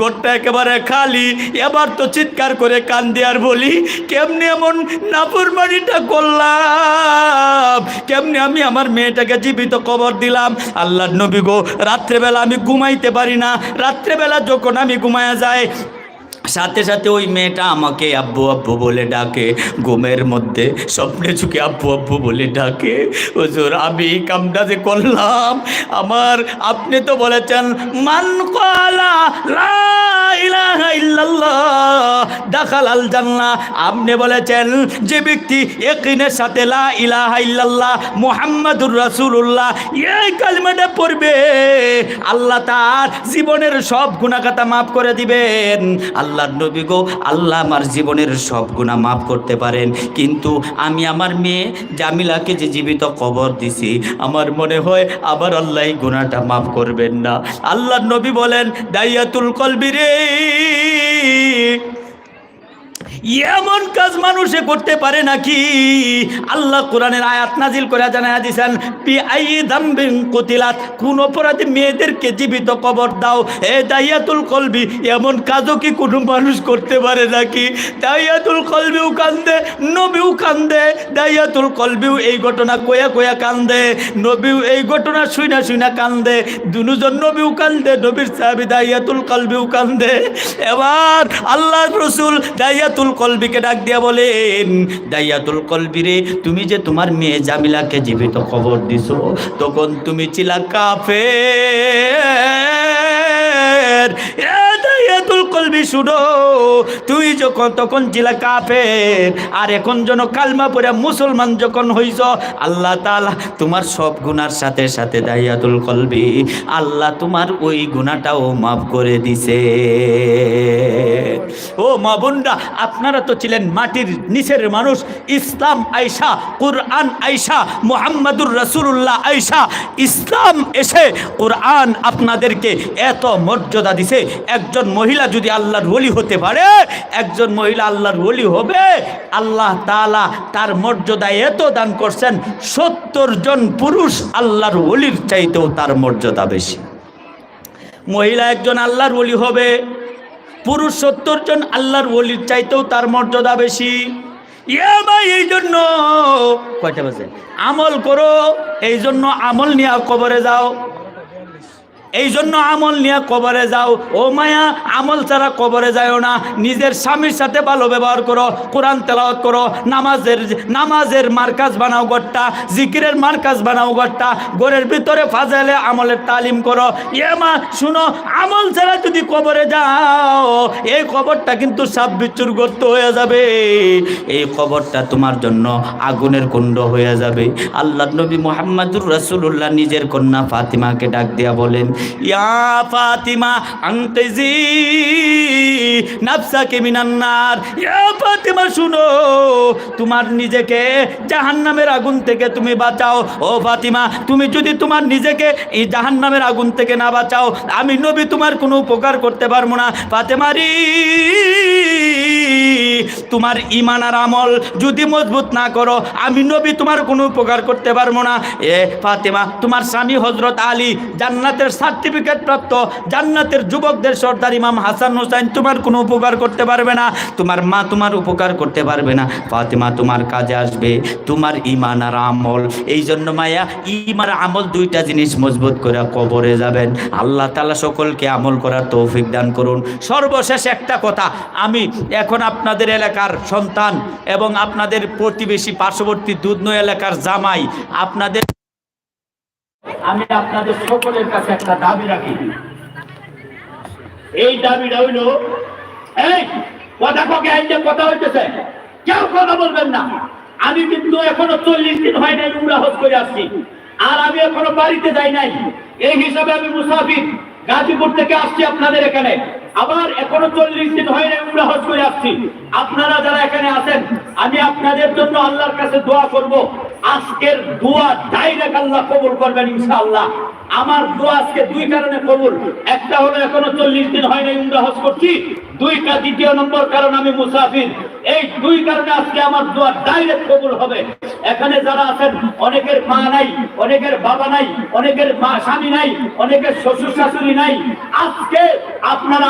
গোটটা একেবারে খালি। এবার তো চিৎকার করে কান আর বলি, কেমনি এমন নাফরমানিটা করলাম? কেমনি আমি আমার মেয়েটাকে জীবিত কবর দিলাম? আল্লাহ নবী গো, রাত্রেবেলা আমি ঘুমাইতে পারি না। রাত্রেবেলা যখন আমি ঘুমায়া যাই সাথে সাথে ওই মেয়েটা আমাকে আব্বু আব্বু বলে ডাকে, ঘুমের মধ্যে স্বপ্নে চুকে আব্বু আব্বু বলে ডাকে, হুজুর, আমি কামটা যে করলাম, আমার আপনি তো বলেছেন, মান কলা লা ইলাহা ইল্লাল্লাহ, দাখাল আল জান্নাহ আপনি বলেছেন, যে ব্যক্তি একিনের সাথে লা ইলাহা ইল্লাল্লাহ, মুহাম্মাদুর রাসূলুল্লাহ, এই কালিমাটা পড়বে, আল্লাহ তার জীবনের সব গুণাগাতা মাফ করে দিবেন। আল্লাহর নবী গো, আল্লাহ আমার জীবনের সব গুণা মাফ করতে পারেন। কিন্তু আমি আমার মেয়ে জামিলাকে যে জীবিত কবর দিছি, আমার মনে হয় আবার আল্লাহ গুণাটা মাফ করবেন না। আল্লাহর নবী বলেন, দাইয়াতুল কলবি রে। এমন কাজ মানুষে করতে পারে নাকি? আল্লাহ কোরআনের আয়াত নাজিল করে জানায় দিছেন পি আই দাম্বিন কুতিলাত, কোন অপরাধী মেয়েদেরকে জীবিত কবর দাও। এ দাইয়াতুল কলবি, এমন কাজও কি কোনো মানুষ করতে পারে নাকি? দাইয়াতুল কলবিও কান্দে, নবীও কান্দে। দাইয়াতুল কলবিও এই ঘটনা কয়া কয়া কান্দে। নবীও এই ঘটনা শুইনা শুইনা কান্দে। দুজন নবীও কান্দে, নবীর সাহাবি দাইয়াতুল কলবিও কান্দে। এবার আল্লাহ রসুল দাইয়াতুল কলবিকে ডাক দিয়া বলেন, দাইয়াতুল কলবি রে তুমি যে তোমার মেয়ে জামিলাকে জীবিত খবর দিছো, তখন তুমি চিলা কাফে কলবি, শুনো, তুই যখন তখন ছিলা কাফের, আর এখন যেন কালমা পড়ে মুসলমান যখন হইছ, আল্লাহ তাআলা তোমার সব গুনার সাথে সাথে দাইয়াতুল কলবি, আল্লাহ তোমার ওই গুনাটাও মাফ করে দিছে। ও মা বোনরা, আপনারা তো ছিলেন মাটির নিচের মানুষ। ইসলাম আয়সা কোরআন আয়সা মোহাম্মদুর রসুল্লাহ আয়সা ইসলাম এসে কোরআন আপনাদেরকে এত মর্যাদা দিছে। একজন মহিলা যদি আল্লাহর ওলি হতে পারে, একজন মহিলা আল্লাহর ওলি হবে। আল্লাহ তাআলা তার মর্যাদা এত দান করছেন, সত্তর জন পুরুষ আল্লাহর ওলির চাইতেও তার মর্যাদা বেশি। মহিলা একজন আল্লাহর ওলি হবে। পুরুষ সত্তর জন আল্লাহর ওলির চাইতেও তার মর্যাদা বেশি। এই জন্য কয়টা বাজে? আমল করো, এই জন্য আমল নিয়ে কবরে যাও। এই জন্য আমল নিয়ে কবরে যাও। ও মায়া, আমল ছাড়া কবরে যাও না। নিজের স্বামীর সাথে ভালো ব্যবহার করো, কোরআন তেলাওয়াত করো, নামাজের নামাজের মার্কাজ বানাও গট্টা জিকিরের মার্কাজ বানাও গট্টা ঘরের ভিতরে ফাজালে আমলের তালিম করো। এ মা, শুনো, আমল ছাড়া যদি কবরে যাও, এই কবরটা কিন্তু সাপ বিচ্ছুর গর্ত হয়ে যাবে। এই কবরটা তোমার জন্য আগুনের কুণ্ড হয়ে যাবে। আল্লাহ নবী মোহাম্মদুর রাসূলুল্লাহ নিজের কন্যা ফাতিমাকে ডাক দিয়া বলেন ইয়া ফাতিমা আনতেজি নাফসাকে মিনান্নার। ইয়া ফাতিমা, শুনো, তোমার নিজেকে জাহান্নামের আগুন থেকে তুমি বাঁচাও। ও ফাতিমা, তুমি যদি তোমার নিজেকে এই জাহান্নামের আগুন থেকে না বাঁচাও, আমি নবী, তোমার কোনো উপকার করতে পারব না। ফাতেমারি তোমার ইমান আর আমল যদি মজবুত না করো, আমি নবী তোমার কোনো উপকার করতে পারব না। এ ফাতেমা, তোমার স্বামী হজরত আলী জান্নাতের সার্টিফিকেট প্রাপ্ত জান্নাতের যুবকদের সর্দার ইমাম হাসান হোসাইন তোমার কোনো উপকার করতে পারবে না। তোমার মা তোমার উপকার করতে পারবে না। ফাতেমা, তোমার কাজে আসবে, তোমার ইমান আর আমল। এই জন্য মায়া ইমান আর আমল দুইটা জিনিস মজবুত করে কবরে যাবেন। আল্লাহ তালা সকলকে আমল করার তৌফিক দান করুন। সর্বশেষ একটা কথা, আমি এখন আপনাদের এলাকার সন্তান এবং আপনাদের প্রতিবেশী পার্শ্ববর্তী দুধন এলাকার জামাই, আপনাদের আমি আপনাদের সকলের কাছে একটা দাবি রাখি। এই দাবিটা হইল, এই কথা ককে আইনে কথা হইতেছে, কেউ কথা বলবেন না। আমি কিন্তু এখনও চল্লিশ দিন হয় নাই উমরা হজ করে আসছি। আর আমি এখনও বাড়িতে যাই নাই। এই হিসাবে আমি মুসাফির গাজীপুর থেকে আসছি আপনাদের এখানে। আবার এখনও চল্লিশ দিন হয় উমরা হজ করে আসছি। আপনারা যারা এখানে আছেন, আমি আপনাদের জন্য আল্লাহর কাছে দোয়া করব। আজকের দোয়া ডাইরেক্ট আল্লাহ কবুল করবেন ইনশাআল্লাহ। আমার দোয়া আজকে দুই কারণে কবুল। একটা হলো এখনও চল্লিশ দিন হয় নাই উমরা হজ করছি। দুই কা- দ্বিতীয় নম্বর কারণ আমি মুসাফির। এই দুই কারণে আজকে আমার দোয়া ডাইরেক্ট কবুল হবে। এখানে যারা আছেন, অনেকের মা নাই, অনেকের বাবা নাই, অনেকের মা স্বামী নাই, অনেকের শ্বশুর শাশুড়ি নাই। আজকে আপনারা